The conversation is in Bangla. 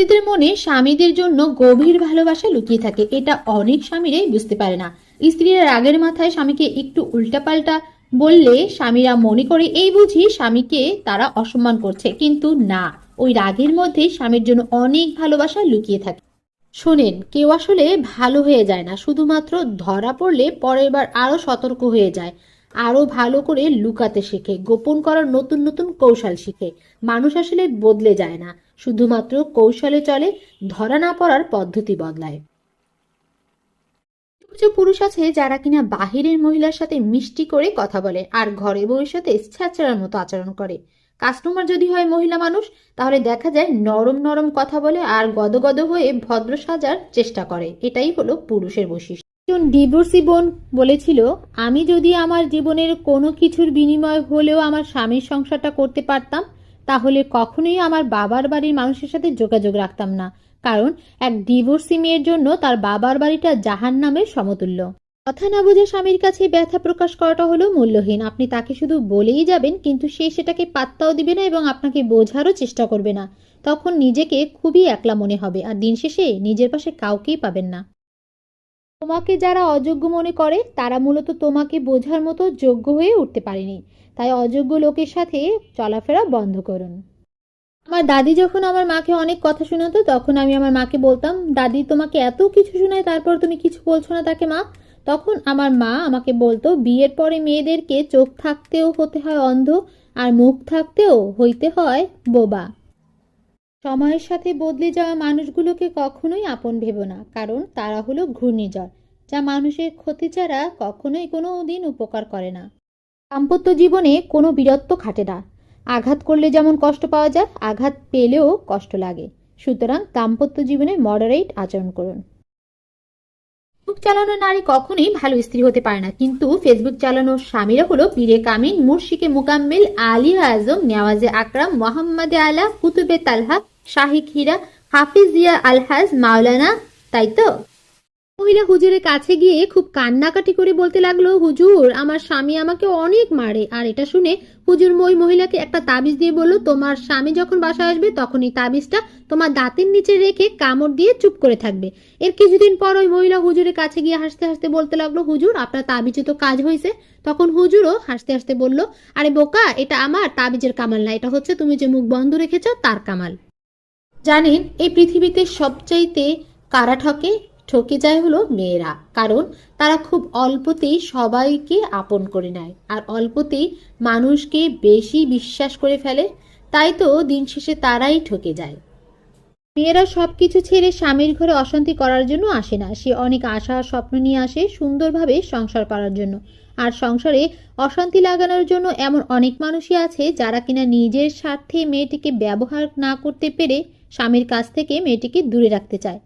স্ত্রীদের মনে স্বামীদের জন্য গভীর ভালোবাসা লুকিয়ে থাকে। এটা অনেক স্বামীরাই বুঝতে পারে না। স্ত্রীরা রাগের মাথায় স্বামীকে একটু উল্টাপাল্টা বললে স্বামীরা মনে করে, এই বুঝি স্বামীকে তারা অসম্মান করছে। কিন্তু না, ওই রাগের মধ্যে স্বামীর জন্য অনেক ভালোবাসা লুকিয়ে থাকে। শোনেন, কেউ আসলে ভালো হয়ে যায় না। শুধুমাত্র ধরা পড়লে পরের বার আরও সতর্ক হয়ে যায়। আরও ভালো করে লুকাতে শেখে, গোপন করার নতুন নতুন কৌশল শিখে। মানুষ আসলে বদলে যায় না। শুধুমাত্র কৌশলে চলে, ধরা না পড়ার পদ্ধতি বদলায়। কিছু পুরুষ আছে যারা কিনা বাহিরের মহিলার সাথে মিষ্টি করে কথা বলে আর ঘরে সাথে ছ্যাচড়ার মতো আচরণ করে। কাস্টমার যদি হয় মহিলা মানুষ, তাহলে দেখা যায় নরম নরম কথা বলে আর গদগদ হয়ে ভদ্র সাজার চেষ্টা করে। এটাই হলো পুরুষের বৈশিষ্ট্য। ডিভোর্সি বোন বলেছিল, আমি যদি আমার জীবনের কোনো কিছুর বিনিময় হলেও আমার স্বামীর সংসারটা করতে পারতাম তাহলে কখনোই আমার বাবার বাড়ির মানুষের সাথে যোগাযোগ রাখতাম না, কারণ এক ডিভোর্সি মেয়ের জন্য তার বাবার বাড়িটা জাহান নামের সমতুল্য। কথা না বোঝা স্বামীর কাছে ব্যথা প্রকাশ করাটা হলো মূল্যহীন। আপনি তাকে শুধু বলেই যাবেন, কিন্তু সে সেটাকে পাত্তাও দিবে না এবং আপনাকে বোঝারও চেষ্টা করবে না। তখন নিজেকে খুবই একলা মনে হবে, আর দিন শেষে নিজের পাশে কাউকেই পাবেন না। তোমাকে যারা অযোগ্য মনে করে, তারা মূলত তোমাকে বোঝার মতো যোগ্য হয়ে উঠতে পারেনি। তাই অযোগ্য লোকের সাথে চলাফেরা বন্ধ করুন। আমার দাদি যখন আমার মাকে অনেক কথা শোনাতো, তখন আমি আমার মাকে বলতাম, দাদি, তোমাকে এত কিছু শোনায়, তারপর তুমি কিছু বলছো না তাকে, মা? তখন আমার মা আমাকে বলতো, বিয়ের পরে মেয়েদেরকে চোখ থাকতেও হতে হয় অন্ধ, আর মুখ থাকতেও হইতে হয় বোবা। সময়ের সাথে বদলে যাওয়া মানুষগুলোকে কখনোই আপন ভেবো না, কারণ তারা হলো ঘূর্ণিঝড়, যা মানুষের ক্ষতি ছাড়া কখনোই কোনো দিন উপকার করে না। দাম্পত্য জীবনে কোনো বীরত্ব খাটে না। আঘাত করলে যেমন কষ্ট পাওয়া যায়, আঘাত পেলেও কষ্ট লাগে। সুতরাং দাম্পত্য জীবনে মডারেট আচরণ করুন। ফেসবুক চালানো নারী কখনোই ভালো স্ত্রী হতে পারে না, কিন্তু ফেসবুক চালানো স্বামীরা হলো পীরে কামিন মুর্শিকে মুকাম্মিল, আলী আজম, নেওয়াজে আকরাম, মোহাম্মদে আলা, কুতুবে তালহা শাহিক হীরা হাফিজিয়া আলহাজ, মাওলানা, তাই তো? মহিলা হুজুরের কাছে গিয়ে খুব কান্নাকাটি করে বলতে লাগল, হুজুর, আমার স্বামী আমাকে অনেক মারে। আর এটা শুনে হুজুর ওই মহিলাকে একটা তাবিজ দিয়ে বলল, তোমার স্বামী যখন বাসায় আসবে, তখন এই তাবিজটা তোমার দাঁতের নিচে রেখে কামড় দিয়ে চুপ করে থাকবে। এর কিছুদিন পর ওই মহিলা হুজুরের কাছে গিয়ে হাসতে হাসতে বলতে লাগল, হুজুর, আপনার তাবিজে তো কাজ হয়েছে তখন হুজুরও হাসতে হাসতে বলল, আরে বোকা, এটা আমার তাবিজের কামাল না, এটা হচ্ছে তুমি যে মুখ বন্ধ রেখেছ, তার কামাল। জানেন, এই পৃথিবীতে সবচাইতে কারা ঠকে ঠকে যায় হলো মেয়েরা। কারণ তারা খুব অল্পতেই সবাইকে আপন করে নেয় আর অল্পতেই মানুষকে বেশি বিশ্বাস করে ফেলে। তাই তো দিন শেষে তারাই ঠকে যায়। মেয়েরা সব কিছু ছেড়ে স্বামীর ঘরে অশান্তি করার জন্য আসে না। সে অনেক আশা স্বপ্ন নিয়ে আসে সুন্দরভাবে সংসার করার জন্য। আর সংসারে অশান্তি লাগানোর জন্য এমন অনেক মানুষই আছে যারা কিনা নিজের স্বার্থে মেয়েটিকে ব্যবহার না করতে পেরে স্বামীর কাছ থেকে মেয়েটিকে দূরে রাখতে চায়।